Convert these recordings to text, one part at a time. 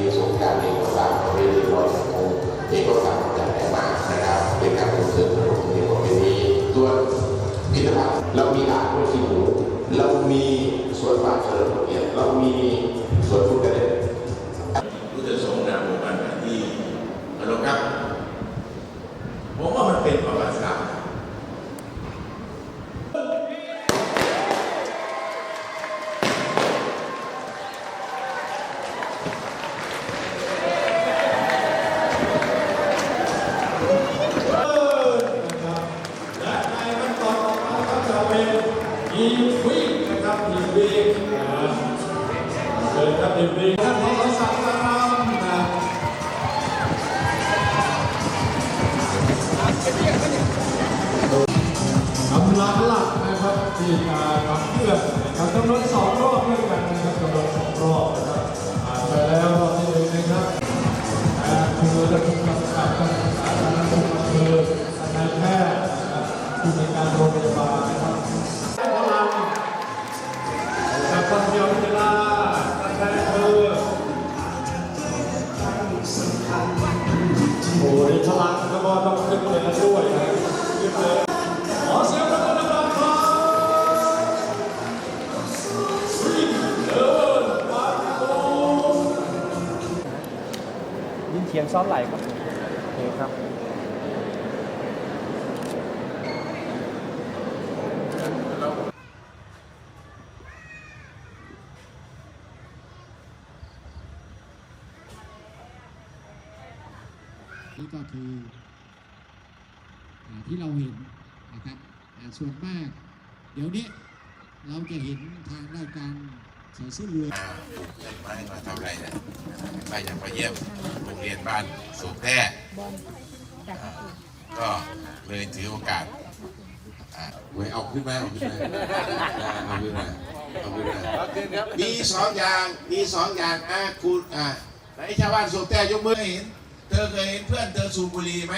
มีสงการมีกาสประเพณีลอยกระทงมีโอกาสอย่างไรมากนะครับเป็นการส่งเสริมประเพณีประเพณีส่วนพิพิธภัณฑ์เรามีอ่างด้วยที่หนูเรามีสวนป่าเฉลิมเกียรติเรามี ทีมวิ่งนะครับทีมวิ่งเดินครับทีมวิ่งท่านพอสัก ซ้อนไหลครับโอเคครับนี่ก็คือที่เราเห็นนะครับส่วนมาก เดี๋ยวนี้เราจะเห็นทางด้านการ ใส่เสื้อเรือมามาทำอะไรเนี่ยมาอยากมาเยี่ยมโรงเรียนบ้านสูงแท้ก็เลยถือโอกาสอะไว้เอาขึ้นมาเอาขึ้นมาเอาขึ้นมาเอาขึ้นมามีสองอย่างมีสองอย่างอะคุณอะไหนชาวบ้านสูงแท้ยกมือให้เห็น เธอเคยเห็นเพื่อนเธอสูบบุหรี่ไหม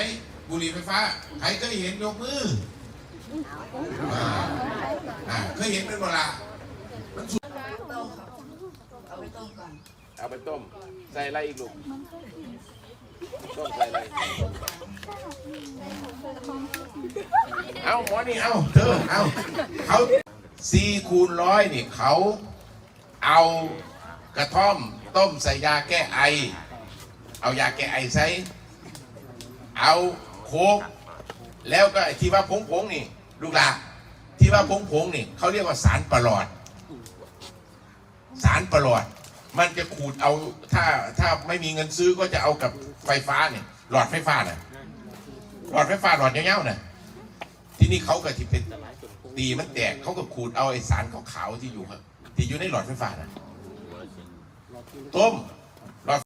บุหรี่ไฟฟ้าใครเคยเห็นยกมืออ่าอ่าเคยเห็นเป็นเวลา เอาไปต้ม ใส่อะไรอีกลูกต้มใส่อะไรเอาหมอนี่เอาเธอเอาเขาสี่คูณร้อยนี่เขาเอากระท่อมต้มใส่ยาแก้ไอ เอายาแก้ไอใส่เอาโคกแล้วก็ที่ว่าผงผงๆนี่ ลูกหลาที่ว่าผงผงๆนี่เขาเรียกว่าสารประหลอด สารประหลอด มันจะขูดเอาถ้าถ้าไม่มีเงินซื้อก็จะเอากับไฟฟ้าเนี่ยหลอดไฟฟ้าน่ะหลอดไฟฟ้าหลอดเงี้ยวๆน่ะที่นี่เขาก็ที่เป็นตีมันแตกเขาก็ขูดเอาไอสารขาวๆที่อยู่ครับที่อยู่ในหลอดไฟฟ้าน่ะต้มหลอด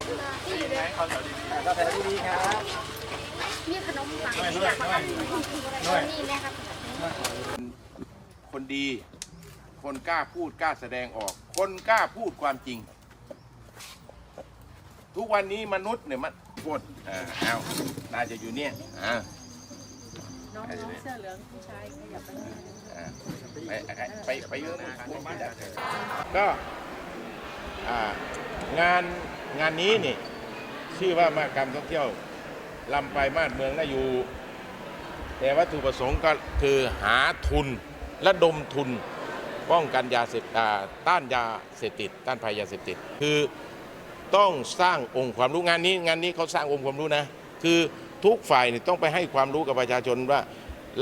มีขนมปังที่อยากมาทำนี่ไหมครับคนดี คนกล้าพูดกล้าแสดงออก คนกล้าพูดความจริง ทุกวันนี้มนุษย์เนี่ยมันพูดอ่าเอาน่าจะอยู่เนี่ยอ่าน้องๆเสื้อเหลืองผู้ชายขยับไปหนอยอ่าไปไปไปเยอะก็อ่างานงานนี้นี่ชื่อว่ามากรรมท่องเที่ยวลำไปลายมาดเมืองน่าอยู่ แต่วัตถุประสงค์ก็คือหาทุนและดมทุนป้องกันยาเสพติดต้านยาเสพติด ต้านภัยยาเสพติด คือ ต้องสร้างองค์ความรู้งานนี้ งานนี้เขาสร้างองค์ความรู้นะ คือทุกฝ่ายเนี่ยต้องไปให้ความรู้กับประชาชนว่า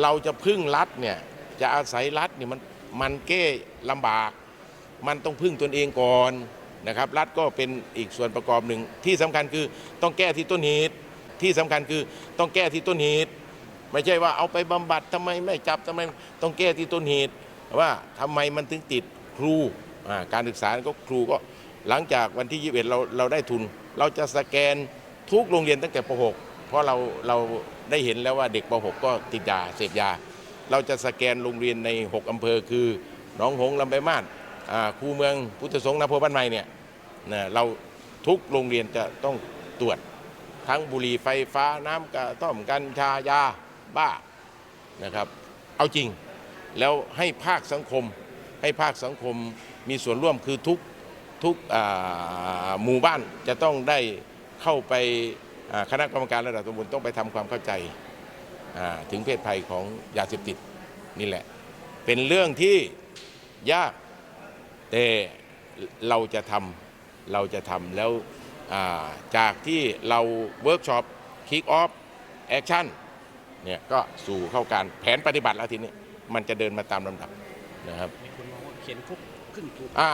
เราจะพึ่งรัฐเนี่ยจะอาศัยรัฐเนี่ยมันมันแก้ลำบาก มันต้องพึ่งตนเองก่อนนะครับ รัฐก็เป็นอีกส่วนประกอบหนึ่ง ที่สำคัญคือต้องแก้ที่ต้นเหตุที่สำคัญคือต้องแก้ที่ต้นเหตุไม่ใช่ว่าเอาไปบำบัดทำไมไม่จับทำไมต้องแก้ที่ต้นเหตุว่าทำไมมันถึงติดครูการศึกษาก็ครูก็ หลังจากวันที่ 21 เราเราได้ทุน เราจะสแกนทุกโรงเรียนตั้งแต่ป .6 เพราะเราเราได้เห็นแล้วว่าเด็กป .6 ก็ติดยาเสพยา เราจะสแกนโรงเรียนใน 6 อำเภอคือหนองหงลำไปมาศคูเมืองพุทธสงฆ์นภพบ้านใหม่เนี่ยนะเราทุกโรงเรียนจะต้องตรวจทั้งบุหรี่ไฟฟ้าน้ำกระท่อมกัญชายาบ้านะครับ เอาจริงแล้วให้ภาคสังคมให้ภาคสังคมมีส่วนร่วมคือทุก ทุกอ่าหมู่บ้านจะต้องได้เข้าไปอ่าคณะกรรมการระดับตำบลต้องไปทำความเข้าใจอ่าถึงเพศภัยของยาเสพติดนี่แหละ เป็นเรื่องที่ยากแต่เราจะทำเราจะทำแล้วอ่าจากที่เราเวิร์กช็อปคิกออฟแอคชั่นเนี่ยก็สู่เข้าการแผนปฏิบัติแล้วทีนี้ มันจะเดินมาตามลำดับนะครับมีคนมองว่าเขียนคุกขึ้นถูกอ่า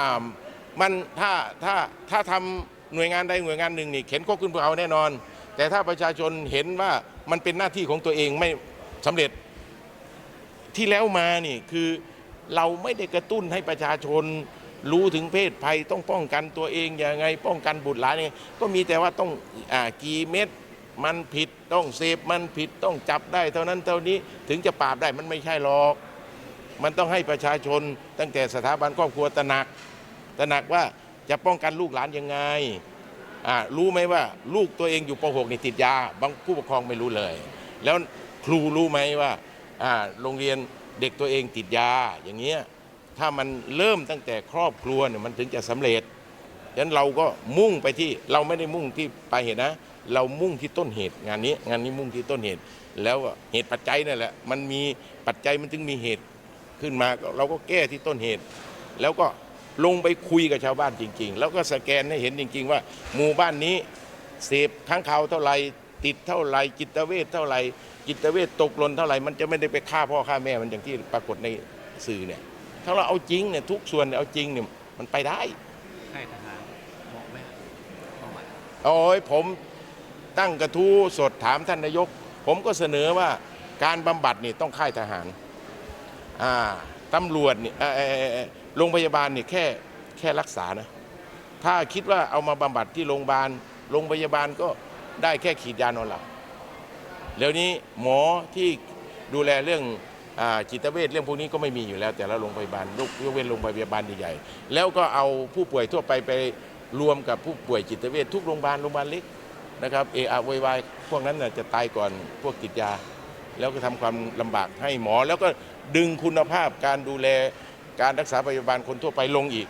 มันถ้าถ้าถ้าทำหน่วยงานใดหน่วยงานหนึ่งนี่เข็นควบขึ้นภูเขาแน่นอน แต่ถ้าประชาชนเห็นว่ามันเป็นหน้าที่ของตัวเองไม่สำเร็จที่แล้วมานี่คือเราไม่ได้กระตุ้นให้ประชาชนรู้ถึงเพศภัยต้องป้องกันตัวเองอยังไง ป้องกันบุตรหลานยังไงก็มีแต่ว่าต้องอกี่เม็ดมันผิดต้องเสพมันผิดต้องจับได้ เท่านั้นเท่านี้ถึงจะปราบได้มันไม่ใช่หรอก มันต้องให้ประชาชนตั้งแต่สถาบันครอบครัวตระหนัก ตระหนักว่าจะป้องกันลูกหลานยังไงรู้ไหมว่าลูกตัวเองอยู่ป .6 นี่ติดยา บางผู้ปกครองไม่รู้เลย แล้วครูรู้ไหมว่าโรงเรียนเด็กตัวเองติดยาอย่างเงี้ยถ้ามันเริ่มตั้งแต่ครอบครัวเนี่ยมันถึงจะสำเร็จฉะนั้นเราก็มุ่งไปที่เราไม่ได้มุ่งที่ปลายเหตุนะ เรามุ่งที่ต้นเหตุงานนี้ งานนี้มุ่งที่ต้นเหตุ แล้วเหตุปัจจัยนั่นแหละมันมีปัจจัยมันถึงมีเหตุขึ้นมาเราก็แก้ที่ต้นเหตุ แล้วก็ ลงไปคุยกับชาวบ้านจริง ๆ แล้วก็สแกนให้เห็นจริง ๆ ว่า หมู่บ้านนี้เสพค้างคาวเท่าไหร่ติดเท่าไหร่จิตเวชเท่าไหร่จิตเวชตกหล่นเท่าไหร่มันจะไม่ได้ไปฆ่าพ่อฆ่าแม่มันอย่างที่ปรากฏในสื่อเนี่ยถ้าเราเอาจริงเนี่ยทุกส่วนเนี่ยเอาจริงเนี่ยมันไปได้ค่ายทหารเหมาะไหมเหมาะไหมโอ้ยผมตั้งกระทู้สดถามท่านนายก ผมก็เสนอว่าการบำบัดนี่ต้องค่ายทหารอ่าตำรวจนี่เอ่อเอ่อเอ่อ โรงพยาบาลเนี่ยแค่แค่รักษานะ ถ้าคิดว่าเอามาบำบัดที่โรงพยาบาล โรงพยาบาลก็ได้แค่ขีดยานอนหลับเดี๋ยวนี้หมอที่ดูแลเรื่องจิตเวชเรื่องพวกนี้ก็ไม่มีอยู่แล้ว แต่ละโรงพยาบาลยกยกเว้นโรงพยาบาลใหญ่ๆแล้วก็เอาผู้ป่วยทั่วไปไปรวมกับผู้ป่วยจิตเวชทุกโรงพยาบาลโรงพยาบาลเล็กนะครับเออายวายพวกนั้นน่ะจะตายก่อนพวกติดยา แล้วก็ทำความลำบากให้หมอ แล้วก็ดึงคุณภาพการดูแล การรักษาพยาบาลคนทั่วไปลงอีก